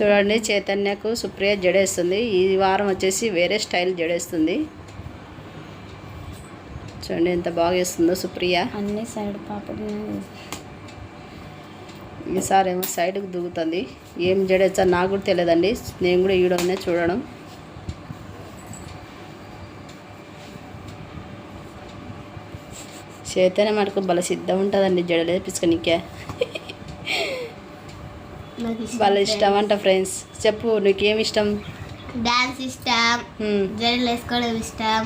చూడండి చైతన్యకు సుప్రియ జడేస్తుంది. ఈ వారం వచ్చేసి వేరే స్టైల్ జడేస్తుంది. చూడండి ఎంత బాగా వేస్తుందో సుప్రియ. అన్ని సైడ్ పాపడి ఈసారి ఏమో సైడ్కి దిగుతుంది ఏం జడేచ్చా నాకు కూడా తెలియదండి. నేను కూడా ఈడోనే చూడడం చైతన్య మటుకు భలే సిద్ధం ఉంటుందండి జడలే పిసుకనికే నాకు వాళ్ళ ఇష్టం అంట ఫ్రెండ్స్. చెప్పు నీకేం ఇష్టం? డాన్స్ ఇష్టం జడలు వేసుకోవడం ఇష్టం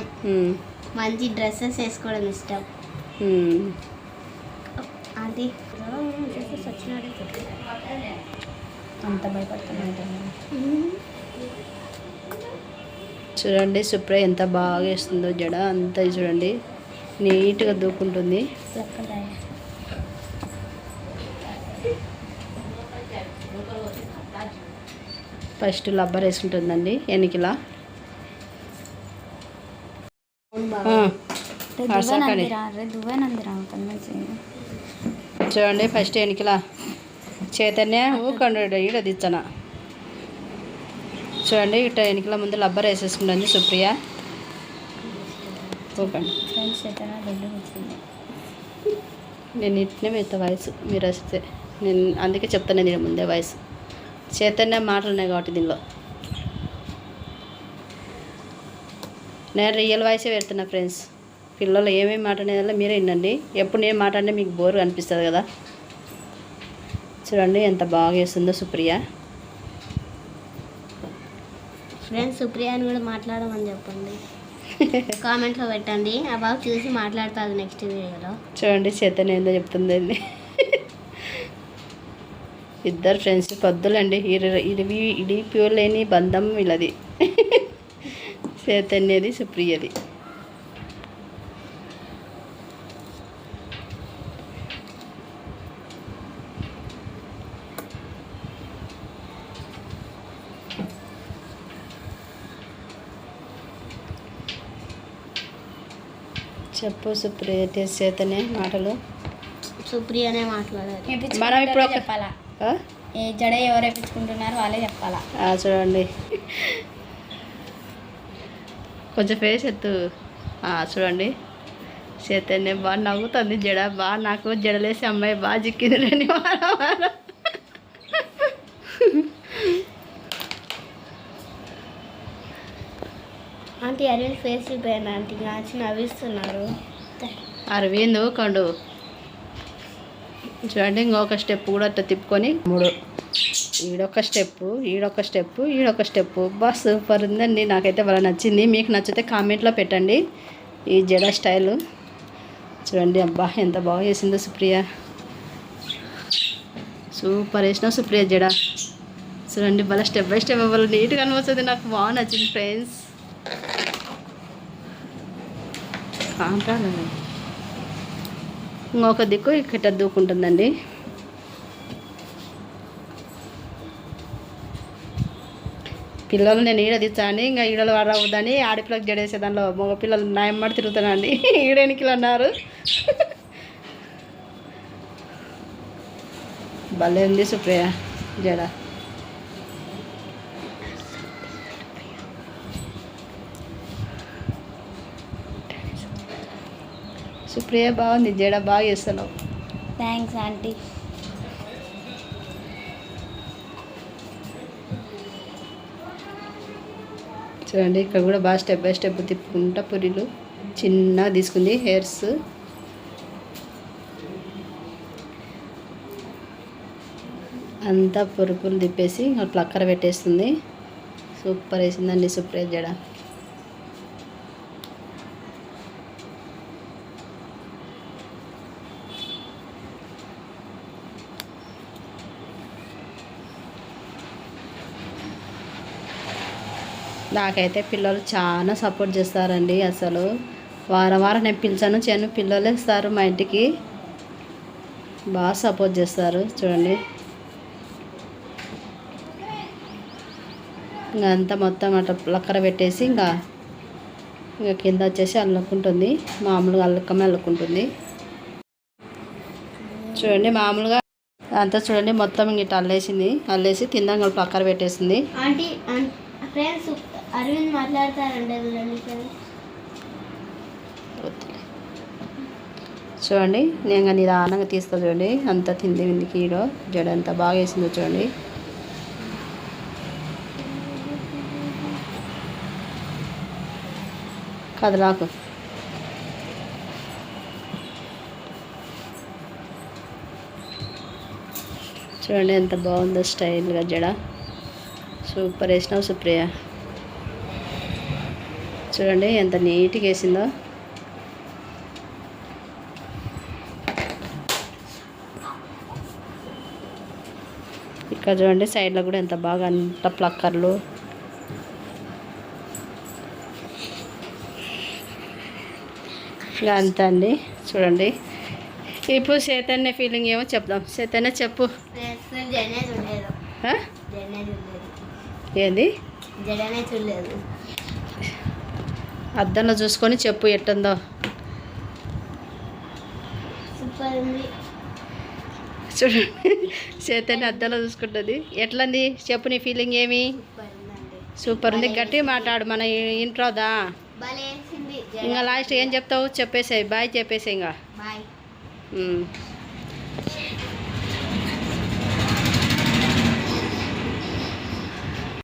మంచి డ్రెస్సెస్ వేసుకోవడం ఇష్టం. అది అంత చూడండి సుప్రియ ఎంత బాగా వేస్తుందో జడ అంతా చూడండి. నీట్గా దూకుంటుంది. ఫస్ట్ లబ్బర్ ఎనికిలా. అరసకండి. దువ్వనందిరా కన్విన్స్ చూడండి ఫస్ట్ ఎనికిలా. చైతన్య ఊకండు ఈడ దిచ్చన. చూడండి ఇట్ట ఎనికిల ముందు లబ్బర్ వేసేసుకుంటుంది సుప్రియ. ఊకండి నేను ఇట్నే మిగతా వయసు మీరు వస్తే. నేను అందుకే చెప్తాను నేను ముందే వయసు. చైతన్య మాటలు ఉన్నాయి కాబట్టి దీనిలో. నేను రియల్ వాయిసే పెడుతున్నా ఫ్రెండ్స్ పిల్లలు ఏమేమి మాట్లాడేదో మీరే వినండి. ఎప్పుడు నేను మాట్లాడినా మీకు బోర్ అనిపిస్తుంది కదా. చూడండి ఎంత బాగా వేస్తుందో సుప్రియ. ఫ్రెండ్స్ సుప్రియాని కూడా మాట్లాడమని చెప్పండి. కామెంట్లో పెట్టండి. ఆ బాబు చూసి మాట్లాడుతుంది నెక్స్ట్ వీడియోలో చూడండి చైతన్య ఏందో చెప్తుందండి ఇద్దరు ఫ్రెండ్స్ పొద్దులండి. ఇది ఇది ప్యూర్ లేని బంధం వీళ్ళది. చైతన్యది సుప్రియది. చెప్పు సుప్రియ చైతన్య మాటలు. సుప్రియనే మాట్లాడారు మనం ఇప్పుడు ఒక- చెప్పాలా? ఏ జడ ఎవరు వేపించుకుంటున్నారో వాళ్ళే చెప్పాలా? చూడండి. కొంచెం ఫేస్ ఎత్తు. చూడండి. చైతన్య బాగా నవ్వుతుంది జడ. బాగా నాకు జడలేసి అమ్మాయి బాగా చిక్కింది వారం. ఆంటీ అరవింద్ ఫేస్ చూపాను ఆంటీ. నాచి నవ్విస్తున్నారు. అరవింద్ కొండు. చూడండి ఇంకొక స్టెప్ కూడా అట్లా తిప్పుకొని. మూడు. ఈడొక స్టెప్ ఈడొక స్టెప్ ఈడొక స్టెప్. బా సూపర్ ఉందండి. నాకైతే బాగా నచ్చింది. మీకు నచ్చితే కామెంట్లో పెట్టండి. ఈ జడ స్టైల్. చూడండి అబ్బా ఎంత బాగా వేసిందో సుప్రియ. సూపర్ వేసినావు సుప్రియ జడ. చూడండి బాగా స్టెప్ బై స్టెప్ వాళ్ళు నీట్గా అనిపిస్తుంది. నాకు బాగా నచ్చింది ఫ్రెండ్స్. కాంటాలండి ఇంకొక దిక్కు ఇక్కడ దూకుంటుందండి. పిల్లలు నేను ఈడ తెచ్చాను ఇంకా ఈడలు వాడవద్దని ఆడపిల్లకి జడేసే దానిలో మగ పిల్లలు నాయమ్మడి తిరుగుతానండి. ఈడెనికిలు అన్నారు? భలే ఉంది సుప్రియ జడ. సుప్రియ బాగుంది జడ బాగా చేస్తున్నావు. Thanks aunty. చూడండి ఇక్కడ కూడా బాగా స్టెప్ బై స్టెప్ తిప్పుకుంటా పురిలు. చిన్నగా తీసుకుంది హెయిర్స్. అంతా పురుపులు తిప్పేసి ఇంకా ప్లక్కర పెట్టేస్తుంది. సూపర్ వేసిందండి సుప్రియ జడ. నాకైతే పిల్లలు చాలా సపోర్ట్ చేస్తారండి అసలు. వారం వారం నేను పిలిచాను చెను పిల్లలు ఇస్తారు మా ఇంటికి. బాగా సపోర్ట్ చేస్తారు చూడండి. ఇంకా అంతా మొత్తం అట్లా లక్కర పెట్టేసి ఇంకా ఇంకా కింద వచ్చేసి అల్లుకుంటుంది. మామూలుగా అల్లకమే అల్లుకుంటుంది. చూడండి మామూలుగా అంతా చూడండి మొత్తం ఇంక ఇట్లా అల్లేసింది. అల్లేసి తిందాం కూడా పక్కన పెట్టేసింది. ఆంటీ ఫ్రెండ్స్ అరవింద్ మాట్లాడతారండి చూడండి నేను కానీ నిదానంగా తీస్తా చూడండి. అంత తింది విందికి ఈడో జడ అంత బాగా వేసిందో చూడండి. కదలాకు చూడండి ఎంత బాగుందో స్టైల్గా జడ. సూపర్ వేసినావు సుప్రియ. చూడండి ఎంత నీట్గా వేసిందో. ఇక్కడ చూడండి సైడ్లో కూడా ఎంత బాగా అంత ప్లక్కర్లు. ఇలా అంతా అండి చూడండి. ఇప్పుడు చైతన్య ఫీలింగ్ ఏమో చెప్దాం. చైతన్య చెప్పు. ఏంది? అద్దంలో చూసుకొని చెప్పు ఎట్టుందో. చూడండి చైతన్య అద్దంలో చూసుకుంటుంది. ఎట్లంది? చెప్పు నీ ఫీలింగ్ ఏమి? సూపర్ ఉంది గట్టిగా మాట్లాడు మన ఇంట్లోదా ఇంకా లాస్ట్ ఏం చెప్తావు? చెప్పేసాయి. బాయ్ చెప్పేసాయి ఇంకా.